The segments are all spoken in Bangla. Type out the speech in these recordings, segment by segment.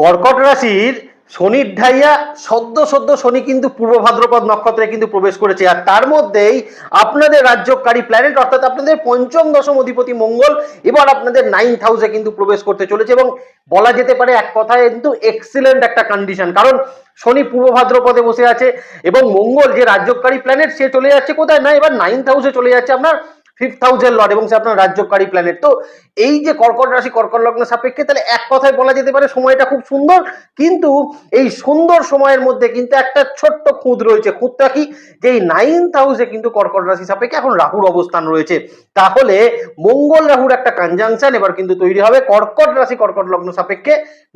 কর্কট রাশির শনির ঢাইয়া সদ্য সদ্য শনি কিন্তু পূর্ব ভাদ্রপদ নক্ষত্রে কিন্তু প্রবেশ করেছে। আর তার মধ্যেই আপনাদের রাজ্যকারী প্ল্যানেট অর্থাৎ আপনাদের পঞ্চম দশম অধিপতি মঙ্গল, এবার আপনাদের নাইন্থ হাউসে কিন্তু প্রবেশ করতে চলেছে এবং বলা যেতে পারে এক কথায় কিন্তু এক্সিলেন্ট একটা কন্ডিশন কারণ শনি পূর্ব ভাদ্রপদে বসে আছে এবং মঙ্গল যে রাজ্যকারী প্ল্যানেট সে চলে যাচ্ছে কোথায়? না, এবার নাইন্থ হাউসে চলে যাচ্ছে। আপনার ফিফথ হাউসের লর্ড এবং সে আপনার রাজ্যকারী প্ল্যানেট তো এই যে কর্কট রাশি, কর্কট লগ্ন সাপেক্ষে তাহলে এক কথায় বলা যেতে পারে সময়টা খুব সুন্দর, কিন্তু এই সুন্দর সময়ের মধ্যে কিন্তু একটা ছোট্ট খুঁত রয়েছে। খুঁতটা কি? যে এই নাইন্থ হাউসে কিন্তু কর্কট রাশি সাপেক্ষে এখন রাহুর অবস্থান রয়েছে। তাহলে মঙ্গল রাহুর একটা কনজাংশন এবার কিন্তু তৈরি হবে কর্কট রাশি, কর্কট লগ্ন সাপেক্ষে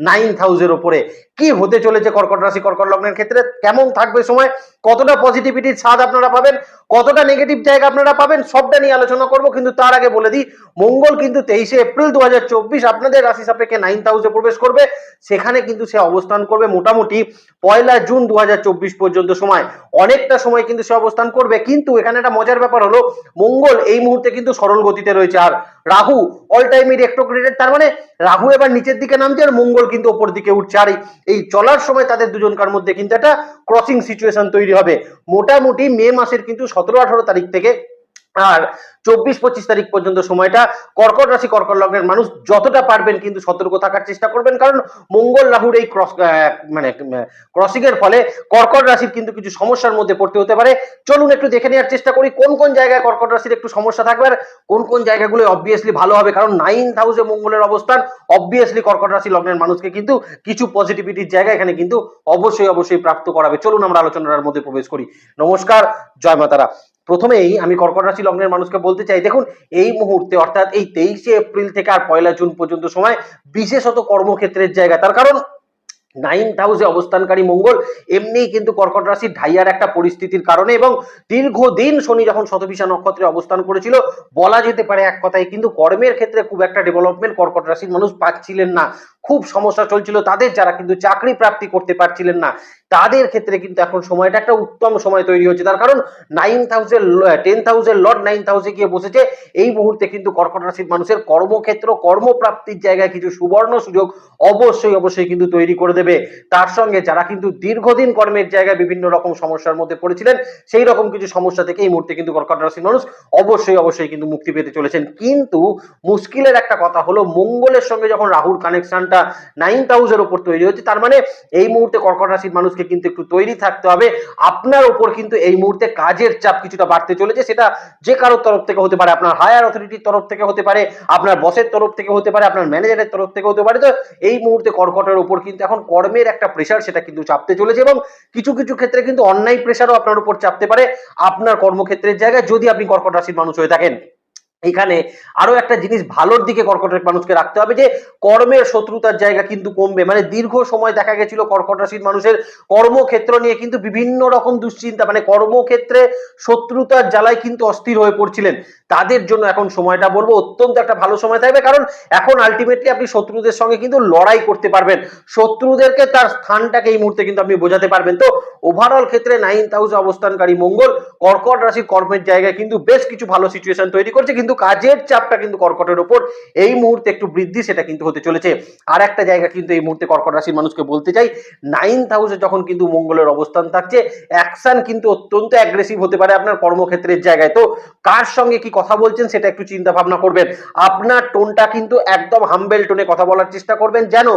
নাইন্থ হাউসের ওপরে কি হতে চলেছে কর্কট রাশি, কর্কট লগ্নের ক্ষেত্রে? কেমন থাকবে সময়? কতটা পজিটিভিটির স্বাদ আপনারা পাবেন, কতটা নেগেটিভ জায়গা আপনারা পাবেন, সবটা নিয়ে আলোচনা করব, কিন্তু তার আগে বলে দিই, মঙ্গল কিন্তু তেইশে এপ্রিল দু হাজার চব্বিশ আপনাদের রাশি সাপেক্ষে নাইন্থ হাউসে প্রবেশ করবে, সেখানে কিন্তু সে অবস্থান করবে মোটামুটি পয়লা জুন দু হাজার চব্বিশ পর্যন্ত সময়। অনেকটা সময় কিন্তু সে অবস্থান করবে, কিন্তু এখানে একটা মজার ব্যাপার হলো, মঙ্গল এই মুহূর্তে কিন্তু সরল গতিতে রয়েছে, আর রাহু অল টাইম রেক্টোগ্রেডেড তার মানে রাহু এবার নিচের দিকে নামছে আর মঙ্গল কিন্তু ওপর দিকে উঠছে। আর এই- চলার সময় তাদের দুজনকার মধ্যে কিন্তু একটা ক্রসিং সিচুয়েশন তৈরি হবে। মোটামুটি মে মাসের কিন্তু সতেরো আঠারো তারিখ থেকে আর চব্বিশ পঁচিশ তারিখ পর্যন্ত সময়টা কর্কট রাশি, কর্কট লগ্নের মানুষ যতটা পারবেন কিন্তু সতর্ক থাকার চেষ্টা করবেন। কারণ মঙ্গল রাহুর এই ক্রস মানে ক্রসিং এর ফলে কর্কট রাশির কিন্তু কিছু সমস্যার মধ্যে পড়তে হতে পারে। চলুন একটু দেখে নেওয়ার চেষ্টা করি, কোন কোন জায়গায় কর্কট রাশির একটু সমস্যা থাকবে আর কোন কোন জায়গাগুলো অবভিয়াসলি ভালো হবে? কারণ নাইন্থ হাউসে মঙ্গলের অবস্থান অবভিয়াসলি কর্কট রাশি লগ্নের মানুষকে কিন্তু কিছু পজিটিভিটির জায়গা এখানে কিন্তু অবশ্যই অবশ্যই প্রাপ্ত করাবে। চলুন আমরা আলোচনার মধ্যে প্রবেশ করি। নমস্কার, জয় মাতারা। প্রথমেই আমি কর্কট রাশি লগ্নের মানুষকে বলতে চাই, দেখুন, এই মুহূর্তে, অর্থাৎ এই তেইশে এপ্রিল থেকে আর পয়লা জুন পর্যন্ত সময় বিশেষত কর্মক্ষেত্রের জায়গা। তার কারণ নাইন্থ হাউসে অবস্থানকারী মঙ্গল, এমনিই কিন্তু কর্কট রাশির ঢাইয়ার একটা পরিস্থিতির কারণে এবং দীর্ঘদিন শনি যখন শতবিশা নক্ষত্রে অবস্থান করেছিল, বলা যেতে পারে এক কথায় কিন্তু কর্মের ক্ষেত্রে খুব একটা ডেভেলপমেন্ট কর্কট রাশির মানুষ পাচ্ছিলেন না। খুব সমস্যা চলছিল তাদের যারা কিন্তু চাকরি প্রাপ্তি করতে পারছিলেন না, তাদের ক্ষেত্রে কিন্তু এখন সময়টা একটা উত্তম সময় তৈরি হচ্ছে তার কারণ নাইন্থ হাউসের টেন্থ হাউসের লর্ড নাইন্থ হাউসে গিয়ে বসেছে, এই মুহূর্তে কিন্তু কর্কট রাশির মানুষের কর্মক্ষেত্র, কর্মপ্রাপ্তির জায়গায় কিছু সুবর্ণ সুযোগ অবশ্যই অবশ্যই কিন্তু তৈরি করে তার সঙ্গে যারা কিন্তু দীর্ঘদিন কর্মের জায়গায় বিভিন্ন রকম সমস্যার মধ্যে পড়েছিলেন, সেই রকম কিছু সমস্যা থেকে এই মুহূর্তে কিন্তু কর্কট রাশির মানুষ অবশ্যই অবশ্যই কিন্তু মুক্তি পেতে চলেছেন। কিন্তু মুশকিলের একটা কথা হলো, মঙ্গলের সঙ্গে যখন রাহুর কানেকশনটা নাইন্থ হাউসের ওপর তৈরি হচ্ছে তার মানে এই মুহূর্তে কর্কট রাশির মানুষকে কিন্তু একটু তৈরি থাকতে হবে। আপনার ওপর কিন্তু এই মুহূর্তে কাজের চাপ কিছুটা বাড়তে চলেছে, সেটা যে কারোর তরফ থেকে হতে পারে, আপনার হায়ার অথরিটির তরফ থেকে হতে পারে, আপনার বসের তরফ থেকে হতে পারে, আপনার ম্যানেজারের তরফ থেকে হতে পারে। তো এই মুহূর্তে কর্কটের ওপর কিন্তু এখন কর্মের একটা প্রেশার সেটা কিন্তু চাপতে চলেছে এবং কিছু কিছু ক্ষেত্রে কিন্তু অন্যায় প্রেশারও আপনার উপর চাপতে পারে আপনার কর্মক্ষেত্রের জায়গায় যদি আপনি কর্কট রাশির মানুষ হয়ে থাকেন। এখানে আরও একটা জিনিস ভালোর দিকে কর্কটের মানুষকে রাখতে হবে যে কর্মের শত্রুতার জায়গা কিন্তু কমবে। মানে দীর্ঘ সময় দেখা গেছিল কর্কট রাশির মানুষের কর্মক্ষেত্র নিয়ে কিন্তু বিভিন্ন রকম দুশ্চিন্তা মানে কর্মক্ষেত্রে শত্রুতার জ্বালায় কিন্তু অস্থির হয়ে পড়ছিলেন। তাদের জন্য এখন সময়টা বলব, অত্যন্ত একটা ভালো সময় থাকবে। কারণ এখন আলটিমেটলি আপনি শত্রুদের সঙ্গে কিন্তু লড়াই করতে পারবেন। শত্রুদেরকে তার স্থানটাকে এই মুহূর্তে কিন্তু আপনি বোঝাতে পারবেন। তো ওভারঅল ক্ষেত্রে নাইন্থ হাউসে অবস্থানকারী মঙ্গল, কর্কট রাশির কর্মের জায়গায় কিন্তু বেশ কিছু ভালো সিচুয়েশন তৈরি করছে। কিন্তু কাজের চাপটা কিন্তু কর্কটের ওপর এই মুহূর্তে একটু বৃদ্ধি সেটা কিন্তু হতে চলেছে। আর একটা জায়গা কিন্তু এই মুহূর্তে কর্কট রাশির মানুষকে বলতে চাই নাইন্থ হাউসে যখন কিন্তু মঙ্গলের অবস্থান থাকছে অ্যাকশন কিন্তু অত্যন্ত অ্যাগ্রেসিভ হতে পারে আপনার কর্মক্ষেত্রের জায়গায়। তো কার সঙ্গে কি কথা বলছেন, সেটা একটু চিন্তা ভাবনা করবেন। আপনার টোনটা কিন্তু একদম হাম্বেল টোনে কথা বলার চেষ্টা করবেন, যেন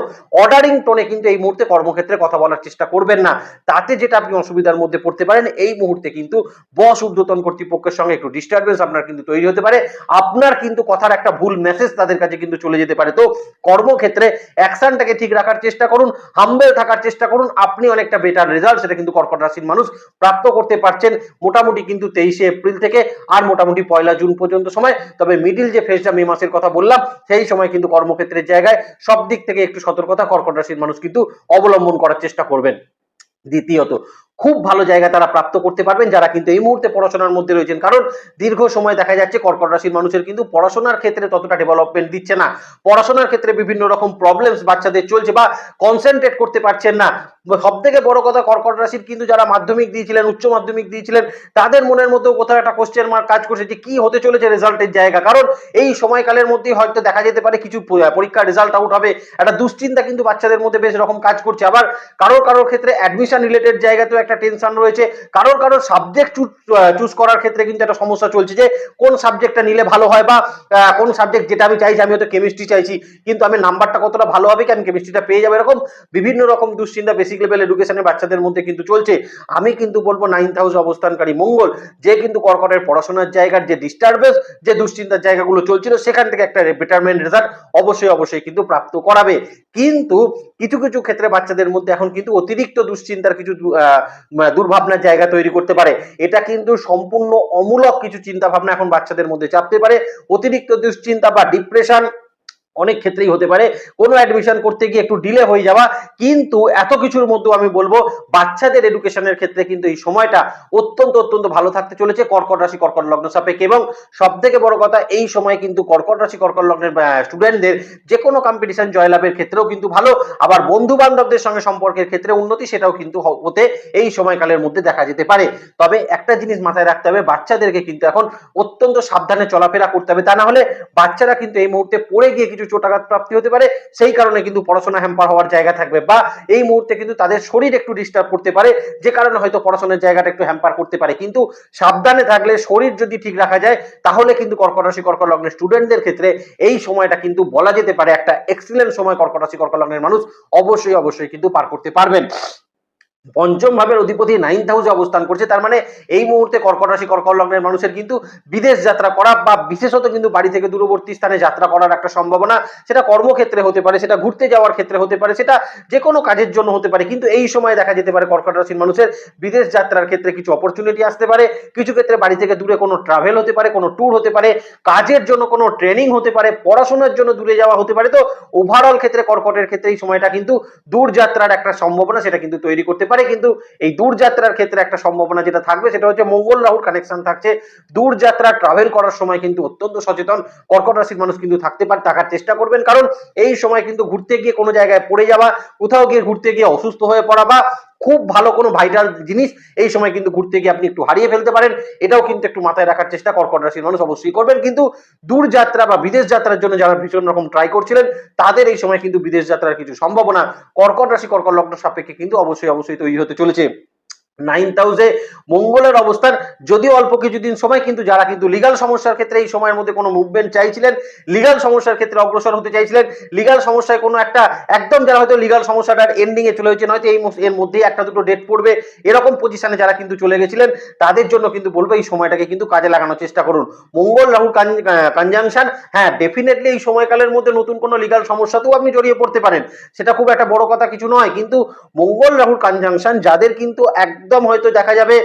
অর্ডারিং টোনে কিন্তু এই মুহূর্তে কর্মক্ষেত্রে কথা বলার চেষ্টা করবেন না। তাতে যেটা আপনি অসুবিধার মধ্যে পড়তে পারেন, এই মুহূর্তে কিন্তু বস ঊর্ধ্বতন কর্তৃপক্ষের সঙ্গে একটু ডিস্টারবেন্স আপনার কিন্তু তৈরি হতে পারে। আপনার কিন্তু কথার একটা ভুল মেসেজ তাদের কাছে কিন্তু চলে যেতে পারে। তো কর্মক্ষেত্রে অ্যাকশনটাকে ঠিক রাখার চেষ্টা করুন হাম্বেল থাকার চেষ্টা করুন। আপনি অনেকটা বেটার রেজাল্ট সেটা কিন্তু কর্কট রাশির মানুষ প্রাপ্ত করতে পারছেন মোটামুটি কিন্তু তেইশে এপ্রিল থেকে, আর মোটামুটি পয়লা জুন পর্যন্ত সময়। তবে মিডিল যে ফেজটা মে মাসের কথা বললাম, সেই সময় কিন্তু কর্মক্ষেত্রের জায়গায় সব দিক থেকে একটু সতর্কতা, কর্কট রাশির মানুষ কিন্তু অবলম্বন করার চেষ্টা করবেন। দ্বিতীয়ত, খুব ভালো জায়গা তারা প্রাপ্ত করতে পারবেন যারা কিন্তু এই মুহূর্তে পড়াশোনার মধ্যে রয়েছেন। কারণ দীর্ঘ সময় দেখা যাচ্ছে কর্কট রাশির মানুষের কিন্তু পড়াশোনার ক্ষেত্রে ততটা ডেভেলপমেন্ট দিচ্ছে না। পড়াশোনার ক্ষেত্রে বিভিন্ন রকম প্রবলেমস বাচ্চাদের চলছে বা কনসেন্ট্রেট করতে পারছেন না। সব থেকে বড় কথা কর্কট রাশির কিন্তু যারা মাধ্যমিক দিয়েছিলেন, উচ্চ মাধ্যমিক দিয়েছিলেন, তাদের মনের মধ্যেও কোথাও একটা কোশ্চেন মার্ক কাজ করছে যে কি হতে চলেছে রেজাল্টের জায়গা। কারণ এই সময়কালের মধ্যেই হয়তো দেখা যেতে পারে কিছু পরীক্ষার রেজাল্ট আউট হবে। একটা দুশ্চিন্তা কিন্তু বাচ্চাদের মধ্যে বেশ রকম কাজ করছে। আবার কারোর কারোর ক্ষেত্রে অ্যাডমিশন রিলেটেড জায়গাতেও একটা টেনশন রয়েছে। কারোর কারোর সাবজেক্ট চুজ করার ক্ষেত্রে কিন্তু একটা সমস্যা চলছে যে কোন সাবজেক্টটা নিলে ভালো হয় বা কোন সাবজেক্ট যেটা আমি চাইছি আমি হয়তো কেমিস্ট্রি চাইছি, কিন্তু আমি নাম্বারটা কতটা ভালো হবে কি আমি কেমিস্ট্রিটা পেয়ে যাব, এরকম বিভিন্ন রকম দুশ্চিন্তা বেসিক লেভেল এডুকেশনের বাচ্চাদের মধ্যে কিন্তু চলছে। আমি কিন্তু বলব নাইন্থ হাউস অবস্থানকারী মঙ্গল, যে কিন্তু কর্কটের পড়াশোনার জায়গার যে ডিস্টারবেন্স যে দুশ্চিন্তার জায়গাগুলো চলছিল, সেখান থেকে একটা বেটারমেন্ট রেজাল্ট অবশ্যই অবশ্যই কিন্তু প্রাপ্ত করাবে। কিন্তু কিছু কিছু ক্ষেত্রে বাচ্চাদের মধ্যে এখন কিন্তু অতিরিক্ত দুশ্চিন্তার কিছু দুর্ভাবনার জায়গা তৈরি করতে পারে। এটা কিন্তু সম্পূর্ণ অমূলক কিছু চিন্তা ভাবনা এখন বাচ্চাদের মধ্যে চাপতে পারে। অতিরিক্ত দুশ্চিন্তা বা ডিপ্রেশন অনেক ক্ষেত্রেই হতে পারে। কোনো অ্যাডমিশন করতে গিয়ে একটু ডিলে হয়ে যাওয়া, কিন্তু এত কিছুর মধ্যেও আমি বলব, বাচ্চাদের এডুকেশনের ক্ষেত্রে কিন্তু এই সময়টা অত্যন্ত অত্যন্ত ভালো থাকতে চলেছে। কর্কট রাশি, কর্কট লগ্ন সাপেক্ষে এবং সব থেকে বড় কথা, এই সময় কিন্তু কর্কট রাশি, কর্কট লগ্নের স্টুডেন্টদের যে কোনো কম্পিটিশন জয়লাভের ক্ষেত্রেও কিন্তু ভালো। আবার বন্ধু বান্ধবদের সঙ্গে সম্পর্কের ক্ষেত্রে উন্নতি সেটাও কিন্তু হতে এই সময়কালের মধ্যে দেখা যেতে পারে। তবে একটা জিনিস মাথায় রাখতে হবে, বাচ্চাদেরকে কিন্তু এখন অত্যন্ত সাবধানে চলাফেরা করতে হবে। তা না হলে বাচ্চারা কিন্তু এই মুহূর্তে পড়ে গিয়ে কিছু চোটাঘাত প্রাপ্তি হতে পারে, সেই কারণে কিন্তু পড়াশোনা হ্যাম্পার হওয়ার জায়গা থাকবে বা এই মুহূর্তে কিন্তু তাদের শরীর একটু ডিস্টার্ব করতে পারে, যে কারণে হয়তো পড়াশোনার জায়গাটা একটু হ্যাম্পার করতে পারে। কিন্তু সাবধানে থাকলে শরীর যদি ঠিক রাখা যায়, তাহলে কিন্তু কর্কট রাশি কর্কট লগ্নের স্টুডেন্টদের ক্ষেত্রে এই সময়টা কিন্তু বলা যেতে পারে একটা এক্সিলেন্ট সময় কর্কট রাশি কর্কট লগ্নের মানুষ অবশ্যই অবশ্যই কিন্তু পার করতে পারবেন। পঞ্চম ভাবের অধিপতি নাইন্থ হাউসে অবস্থান করছে। তার মানে এই মুহূর্তে কর্কট রাশি, কর্কট লগ্নের মানুষের কিন্তু বিদেশ যাত্রা করা বা বিশেষত কিন্তু বাড়ি থেকে দূরবর্তী স্থানে যাত্রা করার একটা সম্ভাবনা, সেটা কর্মক্ষেত্রে হতে পারে, সেটা ঘুরতে যাওয়ার ক্ষেত্রে হতে পারে, সেটা যে কোনো কাজের জন্য হতে পারে। কিন্তু এই সময় দেখা যেতে পারে কর্কট রাশির মানুষের বিদেশ যাত্রার ক্ষেত্রে কিছু অপরচুনিটি আসতে পারে। কিছু ক্ষেত্রে বাড়ি থেকে দূরে কোনো ট্রাভেল হতে পারে, কোনো ট্যুর হতে পারে, কাজের জন্য কোনো ট্রেনিং হতে পারে, পড়াশোনার জন্য দূরে যাওয়া হতে পারে। তো ওভারঅল ক্ষেত্রে কর্কটের ক্ষেত্রে এই সময়টা কিন্তু দূরযাত্রার একটা সম্ভাবনা, সেটা কিন্তু তৈরি করতে পারে। কিন্তু এই দূরযাত্রার ক্ষেত্রে একটা সম্ভাবনা যেটা থাকবে সেটা হচ্ছে মঙ্গল রাহুর কানেকশন থাকছে। দূরযাত্রা ট্রাভেল করার সময় কিন্তু অত্যন্ত সচেতন, কর্কট রাশির মানুষ কিন্তু থাকতে পারে থাকার চেষ্টা করবেন। কারণ এই সময় কিন্তু ঘুরতে গিয়ে কোনো জায়গায় পড়ে যাওয়া, কোথাও গিয়ে ঘুরতে গিয়ে অসুস্থ হয়ে পড়া বা খুব ভালো কোনো ভাইটাল জিনিস। এই সময় কিন্তু ঘুরতে গিয়ে আপনি একটু হারিয়ে ফেলতে পারেন। এটাও কিন্তু একটু মাথায় রাখার চেষ্টা। কর্কট রাশির মানুষ অবশ্যই করবেন। কিন্তু দূর যাত্রা বা বিদেশ যাত্রার জন্য যারা ভীষণ রকম ট্রাই করছিলেন, তাদের এই সময় কিন্তু বিদেশ যাত্রার কিছু সম্ভাবনা কর্কট রাশি, কর্কট লগ্ন সাপেক্ষে কিন্তু অবশ্যই অবশ্যই তৈরি হতে চলেছে। নাইন্থ হাউসে মঙ্গলের অবস্থান, যদিও অল্প কিছুদিন সময়, কিন্তু যারা কিন্তু লিগাল সমস্যার ক্ষেত্রে এই সময়ের মধ্যে কোনো মুভমেন্ট চাইছিলেন লিগাল সমস্যার ক্ষেত্রে অগ্রসর হতে চাইছিলেন লিগাল সমস্যায় কোনো একটা, একদম যারা হয়তো লিগাল সমস্যাটার এন্ডিংয়ে চলে হয়েছে হয়তো এই এর মধ্যেই একটা দুটো ডেট পড়বে, এরকম পজিশনে যারা কিন্তু চলে গেছিলেন, তাদের জন্য কিন্তু বলব এই সময়টাকে কিন্তু কাজে লাগানোর চেষ্টা করুন। মঙ্গল রাহুল কনজাংশন হ্যাঁ ডেফিনেটলি এই সময়কালের মধ্যে নতুন কোনো লিগাল সমস্যাতেও আপনি জড়িয়ে পড়তে পারেন। সেটা খুব একটা বড় কথা কিছু নয়, কিন্তু মঙ্গল রাহুল কনজাংশন যাদের কিন্তু একদম হয়তো দেখা যাবে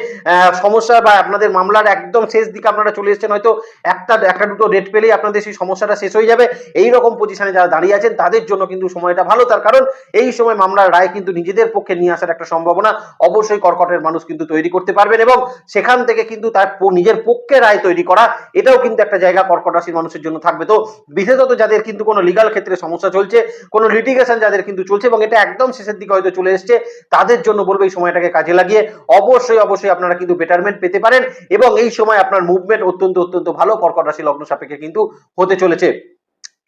সমস্যা বা আপনাদের মামলার একদম শেষ দিকে আপনারা চলে এসেছেন, হয়তো একটা একটা দুটো ডেট পেলেই আপনাদের সেই সমস্যাটা শেষ হয়ে যাবে। এই রকম পজিশনে যারা দাঁড়িয়ে আছেন, তাদের জন্য কিন্তু সময়টা ভালো। তার কারণ এই সময় মামলার রায় কিন্তু নিজেদের পক্ষে নিয়ে আসার একটা সম্ভাবনা অবশ্যই কর্কটের মানুষ কিন্তু তৈরি করতে পারবেন এবং সেখান থেকে কিন্তু তার নিজের পক্ষে রায় তৈরি করা, এটাও কিন্তু একটা জায়গা কর্কট রাশির মানুষের জন্য থাকবে। তো বিশেষত যাদের কিন্তু কোনো লিগাল ক্ষেত্রে সমস্যা চলছে, কোনো লিটিগেশন যাদের কিন্তু চলছে এবং এটা একদম শেষের দিকে হয়তো চলে এসছে, তাদের জন্য বলব এই সময়টাকে কাজে লাগিয়ে অবশ্যই অবশ্যই আপনারা কিন্তু বেটারমেন্ট পেতে পারেন এবং এই সময় আপনার মুভমেন্ট অত্যন্ত অত্যন্ত ভালো। কর্কট রাশি লগ্ন সাপেক্ষে কিন্তু হতে চলেছে।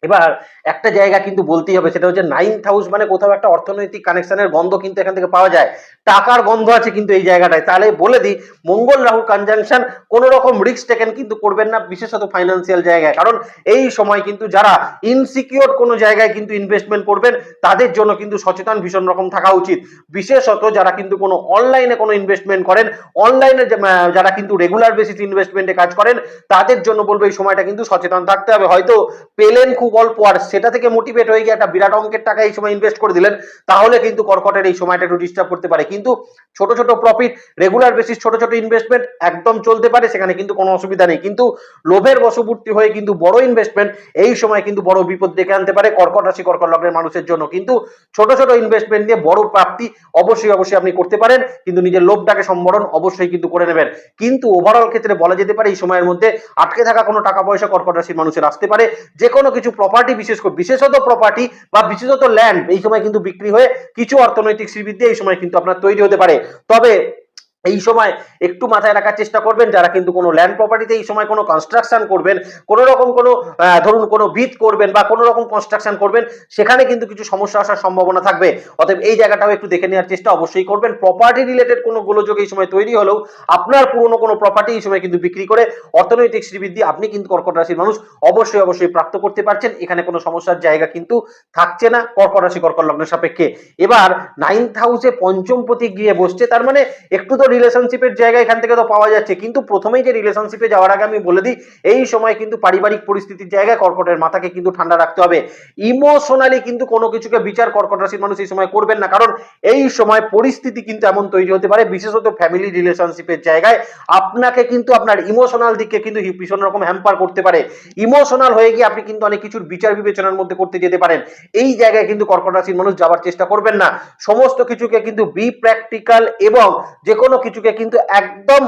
এবার একটা জায়গা কিন্তু বলতেই হবে, সেটা হচ্ছে নাইন্থ হাউস মানে কোথাও একটা অর্থনৈতিক কানেকশনের গন্ধ কিন্তু এখান থেকে পাওয়া যায়। টাকার গন্ধ আছে কিন্তু এই জায়গাটায়। তাহলে বলে দিই, মঙ্গল রাহু কনজাংশন কোনো রকম রিস্ক টেকেন কিন্তু করবেন না, বিশেষত ফাইন্যান্সিয়াল জায়গায়। কারণ এই সময় কিন্তু যারা ইনসিকিউর কোনো জায়গায় কিন্তু ইনভেস্টমেন্ট করবেন, তাদের জন্য কিন্তু সচেতন ভীষণ রকম থাকা উচিত। বিশেষত যারা কিন্তু কোনো অনলাইনে কোনো ইনভেস্টমেন্ট করেন অনলাইনে যারা কিন্তু রেগুলার বেসিস ইনভেস্টমেন্টে কাজ করেন, তাদের জন্য বলব এই সময়টা কিন্তু সচেতন থাকতে হবে। হয়তো পেলেন খুব অল্প আর সেটা থেকে মোটিভেট হয়ে গিয়ে একটা বিরাট অঙ্কের টাকা এই সময় ইনভেস্ট করে দিলেন, তাহলে কিন্তু কর্কটের এই সময়টা একটু ডিস্টার্ব করতে পারে। কিন্তু ছোট ছোট প্রফিট রেগুলার বেসিস ছোট ছোট ইনভেস্টমেন্ট একদম চলতে পারে, সেখানে কিন্তু কোনো অসুবিধা নেই। কিন্তু লোভের বশবর্তী হয়ে কিন্তু বড় ইনভেস্টমেন্ট এই সময় কিন্তু বড় বিপদ ডেকে আনতে পারে কর্কট রাশি, কর্কট লগ্নের মানুষের জন্য। কিন্তু ছোট ছোট ইনভেস্টমেন্ট নিয়ে বড় প্রাপ্তি অবশ্যই অবশ্যই আপনি করতে পারেন, কিন্তু নিজের লোভটাকে সম্বরণ অবশ্যই কিন্তু করে নেবেন। কিন্তু ওভারঅল ক্ষেত্রে বলা যেতে পারে এই সময়ের মধ্যে আটকে থাকা কোনো টাকা পয়সা কর্কট রাশির মানুষের আসতে পারে যে কোনো কিছু প্রপার্টি বিশেষ করে বিশেষত প্রপার্টি বা বিশেষত ল্যান্ড এই সময় কিন্তু বিক্রি হয়ে কিছু অর্থনৈতিক শ্রীবৃদ্ধি এই সময় কিন্তু আপনার তৈরি হতে পারে। তবে এই সময় একটু মাথায় রাখার চেষ্টা করবেন। যারা কিন্তু কোনো ল্যান্ড প্রপার্টিতে এই সময় কোনো কনস্ট্রাকশন করবেন, কোনো রকম কোনো ধরুন কোনো ভিত করবেন বা কোনো রকম কনস্ট্রাকশন করবেন, সেখানে কিন্তু কিছু সমস্যা আসার সম্ভাবনা থাকবে। অতএব এই জায়গাটাও একটু দেখে নেওয়ার চেষ্টা অবশ্যই করবেন। প্রপার্টি রিলেটেড কোনো গোলযোগ এই সময় তৈরি হলেও আপনার পুরনো কোনো প্রপার্টি এই সময় কিন্তু বিক্রি করে অর্থনৈতিক শ্রীবৃদ্ধি আপনি কিন্তু কর্কট রাশির মানুষ অবশ্যই অবশ্যই প্রাপ্ত করতে পারছেন। এখানে কোনো সমস্যার জায়গা কিন্তু থাকছে না কর্কট রাশি, কর্কট লগ্নের সাপেক্ষে। এবার নাইন্থ হাউসে পঞ্চম প্রতীক গিয়ে বসছে, তার মানে একটু তো রিলেশনশিপের জায়গা এখান থেকে তো পাওয়া যাচ্ছে। কিন্তু প্রথমেই যে রিলেশনশিপে যাওয়ার আগে আমি বলে দিই, এই সময় কিন্তু পারিবারিক পরিস্থিতির জায়গায় কর্কটের মাথাকে কিন্তু ঠান্ডা রাখতে হবে। ইমোশনালি কিন্তু কোনো কিছুকে বিচার কর্কট রাশির মানুষ এই সময় করবেন না। কারণ এই সময় পরিস্থিতি কিন্তু এমন তৈরি হতে পারে, বিশেষত ফ্যামিলি রিলেশনশিপের জায়গায়। আপনাকে কিন্তু আপনার ইমোশনাল দিককে কিন্তু ভীষণ রকম হ্যাম্পার করতে পারে। ইমোশনাল হয়ে গিয়ে আপনি কিন্তু অনেক কিছুর বিচার বিবেচনার মধ্যে করতে যেতে পারেন। এই জায়গায় কিন্তু কর্কট রাশির মানুষ যাওয়ার চেষ্টা করবেন না। সমস্ত কিছুকে কিন্তু বি প্র্যাকটিক্যাল এবং যে কোনো কিছুকে কিন্তু একদম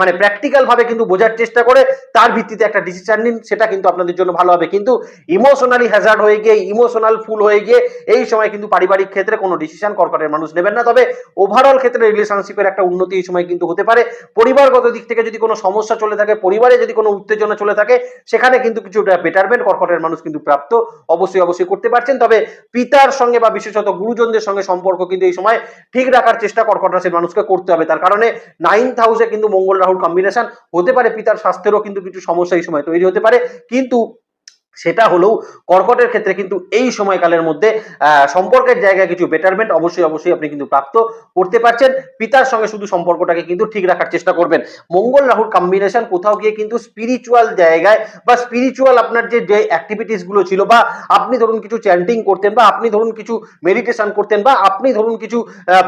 মানে প্র্যাকটিক্যাল ভাবে কিন্তু বোঝার চেষ্টা করে, তার ভিত্তিতে একটা ডিসিশন নিন, সেটা কিন্তু আপনাদের জন্য ভালো হবে। কিন্তু ইমোশনালি হ্যাজার্ড হয়ে গিয়ে ইমোশনাল ফুল হয়ে গিয়ে, এই সময় কিন্তু পারিবারিক ক্ষেত্রে কোনো ডিসিশন কর্কটের মানুষ নেবেন না। তবে ওভারঅল ক্ষেত্রে রিলেশনশিপের একটা উন্নতি এই সময় কিন্তু হতে পারে। পরিবারগত দিক থেকে যদি কোনো সমস্যা চলে থাকে, পরিবারে যদি কোনো উত্তেজনা চলে থাকে, সেখানে কিন্তু কিছু বেটারমেন্ট কর্কটের মানুষ কিন্তু প্রাপ্ত অবশ্যই অবশ্যই করতে পারছেন। তবে পিতার সঙ্গে বা বিশেষত গুরুজনদের সঙ্গে সম্পর্ক কিন্তু এই সময় ঠিক রাখার চেষ্টা কর্কট রাশির মানুষকে করতে হবে। তার কারণে নাইন্থ হাউসে কিন্তু মঙ্গল রাহুর কম্বিনেশন হতে পারে, পিতার স্বাস্থ্যেরও কিন্তু কিছু সমস্যা এই সময় তৈরি হতে পারে। কিন্তু সেটা হলেও কর্কটের ক্ষেত্রে কিন্তু এই সময়কালের মধ্যে সম্পর্কের জায়গায় কিছু বেটারমেন্ট অবশ্যই অবশ্যই আপনি কিন্তু প্রাপ্ত করতে পারছেন। পিতার সঙ্গে শুধু সম্পর্কটাকে কিন্তু ঠিক রাখার চেষ্টা করবেন। মঙ্গল রাহুর কম্বিনেশন কোথাও গিয়ে কিন্তু স্পিরিচুয়াল জায়গায় বা স্পিরিচুয়াল আপনার যে যে অ্যাক্টিভিটিসগুলো ছিল বা আপনি ধরুন কিছু চ্যান্টিং করতেন বা আপনি ধরুন কিছু মেডিটেশন করতেন বা আপনি ধরুন কিছু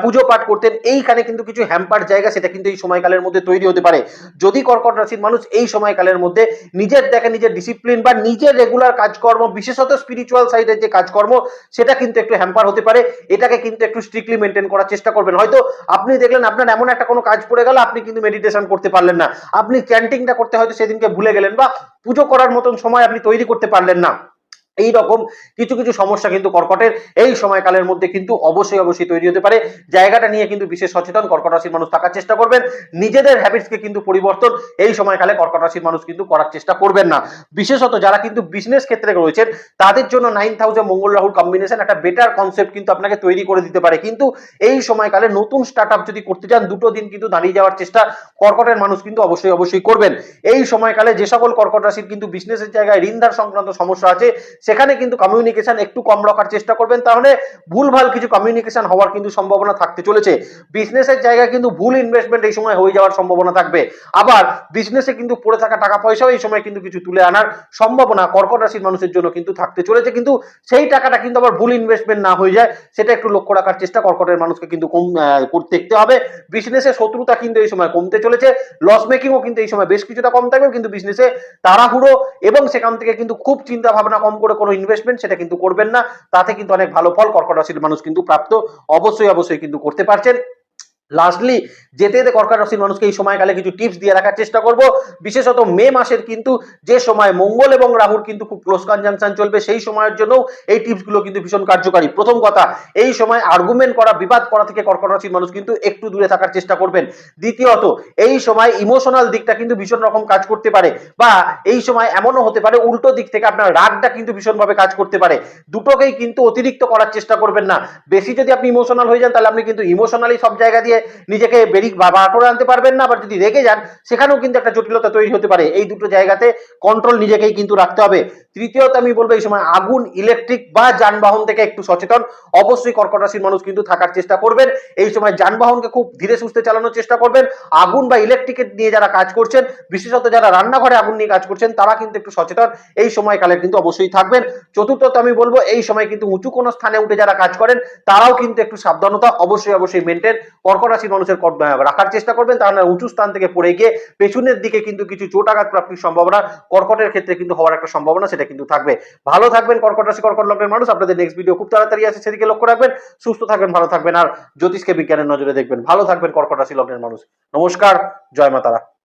পুজো পাঠ করতেন, এইখানে কিন্তু কিছু হ্যাম্পার জায়গা সেটা কিন্তু এই সময়কালের মধ্যে তৈরি হতে পারে। যদি কর্কট রাশির মানুষ এই সময়কালের মধ্যে নিজের দেখে নিজের ডিসিপ্লিন বা নিজের রেগুলার কাজকর্ম, বিশেষত স্পিরিচুয়াল সাইডের যে কাজকর্ম, সেটা কিন্তু একটু হ্যাম্পার হতে পারে। এটাকে কিন্তু একটু স্ট্রিক্টলি মেনটেন করার চেষ্টা করবেন। হয়তো আপনি দেখলেন আপনার এমন একটা কোনো কাজ পড়ে গেল, আপনি কিন্তু মেডিটেশন করতে পারলেন না। আপনি ক্যান্টিংটা করতে হয়তো সেদিনকে ভুলে গেলেন বা পুজো করার মতন সময় আপনি তৈরি করতে পারলেন না। এই রকম কিছু কিছু সমস্যা কিন্তু কর্কটের এই সময়কালের মধ্যে কিন্তু অবশ্যই অবশ্যই তৈরি হতে পারে। জায়গাটা নিয়ে কিন্তু বিশেষ সচেতন কর্কট রাশির মানুষ থাকার চেষ্টা করবেন। নিজেদের হ্যাবিটসকে কিন্তু পরিবর্তন এই সময়কালে কর্কট রাশির মানুষ কিন্তু করার চেষ্টা করবেন না। বিশেষত যারা কিন্তু বিজনেস ক্ষেত্রে রয়েছেন, তাদের জন্য nine thousand Mangal Rahul combination একটা বেটার কনসেপ্ট কিন্তু আপনাকে তৈরি করে দিতে পারে। কিন্তু এই সময়কালে নতুন স্টার্ট আপ যদি করতে চান, দুটো দিন কিন্তু দাঁড়িয়ে যাওয়ার চেষ্টা কর্কটের মানুষ কিন্তু অবশ্যই অবশ্যই করবেন। এই সময়কালে যে সকল কর্কট রাশির কিন্তু বিজনেসের জায়গায় ঋণদার সংক্রান্ত সমস্যা আছে সেখানে কিন্তু কমিউনিকেশন একটু কম রাখার চেষ্টা করবেন, তাহলে ভুলভাল কিছু কমিউনিকেশন হওয়ার কিন্তু সম্ভাবনা থাকতে চলেছে। বিজনেসের জায়গায় কিন্তু ভুল ইনভেস্টমেন্ট এই সময় হয়ে যাওয়ার সম্ভাবনা থাকবে। আবার বিজনেসে কিন্তু পড়ে থাকা টাকা পয়সাও এই সময় কিন্তু কিছু তুলে আনার সম্ভাবনা কর্কট রাশির মানুষের জন্য কিন্তু থাকতে চলেছে, কিন্তু সেই টাকাটা কিন্তু আবার ভুল ইনভেস্টমেন্ট না হয়ে যায়, সেটা একটু লক্ষ্য রাখার চেষ্টা কর্কটের মানুষকে কিন্তু কম দেখতে হবে। বিজনেসে শত্রুতা কিন্তু এই সময় কমতে চলেছে লস মেকিংও কিন্তু এই সময় বেশ কিছুটা কম থাকবে, কিন্তু বিজনেসে তাড়াহুড়ো এবং সেখান থেকে কিন্তু খুব চিন্তা ভাবনা কম করে কোনো ইনভেস্টমেন্ট সেটা কিন্তু করবেন না। তাতে কিন্তু অনেক ভালো ফল কর্কট রাশির মানুষ কিন্তু প্রাপ্ত। অবশ্যই অবশ্যই কিন্তু করতে পারছেন। লাস্টলি যেতে যেতে কর্কট রাশির মানুষকে এই সময়কালে কিছু টিপস দিয়ে রাখার চেষ্টা করব। বিশেষত মে মাসের কিন্তু যে সময় মঙ্গল এবং রাহুর কিন্তু খুব ক্লোজ কনজাংশন চলবে, সেই সময়ের জন্য এই টিপসগুলো কিন্তু ভীষণ কার্যকারী। প্রথম কথা, এই সময় আর্গুমেন্ট করা, বিবাদ করা থেকে কর্কট রাশির মানুষ কিন্তু একটু দূরে থাকার চেষ্টা করবেন। দ্বিতীয়ত, এই সময় ইমোশনাল দিকটা কিন্তু ভীষণ রকম কাজ করতে পারে বা এই সময় এমনও হতে পারে, উল্টো দিক থেকে আপনার রাগটা কিন্তু ভীষণভাবে কাজ করতে পারে। দুটোকেই কিন্তু অতিরিক্ত করার চেষ্টা করবেন না। বেশি যদি আপনি ইমোশনাল হয়ে যান, তাহলে আপনি কিন্তু ইমোশনালি সব জায়গা দিয়ে নিজেকে বেরিয়ে বার করে আনতে পারবেন না, আবার যদি রেগে যান, সেখানেও কিন্তু একটা জটিলতা তৈরি হতে পারে। এই দুটো জায়গাতে কন্ট্রোল নিজেকেই কিন্তু রাখতে হবে। তৃতীয়ত আমি বলব এই সময় আগুন ইলেকট্রিক বা যানবাহন থেকে একটু সচেতন। অবশ্যই কর্কট রাশির মানুষ কিন্তু থাকার চেষ্টা করবেন। এই সময় যানবাহনকে খুব ধীরে সুস্থে চালানোর চেষ্টা করবেন। আগুন বা ইলেকট্রিকের নিয়ে যারা কাজ করছেন, বিশেষত যারা রান্নাঘরে আগুন নিয়ে কাজ করছেন, তারা কিন্তু একটু সচেতন। এই সময়কালে কিন্তু অবশ্যই থাকবেন। চতুর্থত আমি বলব, এই সময় কিন্তু উঁচু কোনো স্থানে উঠে যারা কাজ করেন, তারাও কিন্তু একটু সাবধানতা অবশ্যই অবশ্যই মেনটেন কর্কট রাশির মানুষের রাখার চেষ্টা করবেন তাহলে উঁচু স্থান থেকে পড়ে গিয়ে পেছনের দিকে কিন্তু কিছু চোট আঘাত প্রাপ্তির সম্ভাবনা, কর্কটের ক্ষেত্রে কিন্তু হওয়ার একটা সম্ভাবনা সেটা কিন্তু থাকবে। ভালো থাকবেন, কর্কট রাশি, কর্কট লগ্নের মানুষ, আপনাদের নেক্সট ভিডিও খুব তাড়াতাড়ি আছে সেদিকে লক্ষ্য রাখবেন। সুস্থ থাকবেন, ভালো থাকবেন, আর জ্যোতিষকে বিজ্ঞানের নজরে দেখবেন। ভালো থাকবেন, কর্কট রাশি লগ্নের মানুষ। নমস্কার, জয় মাতারা।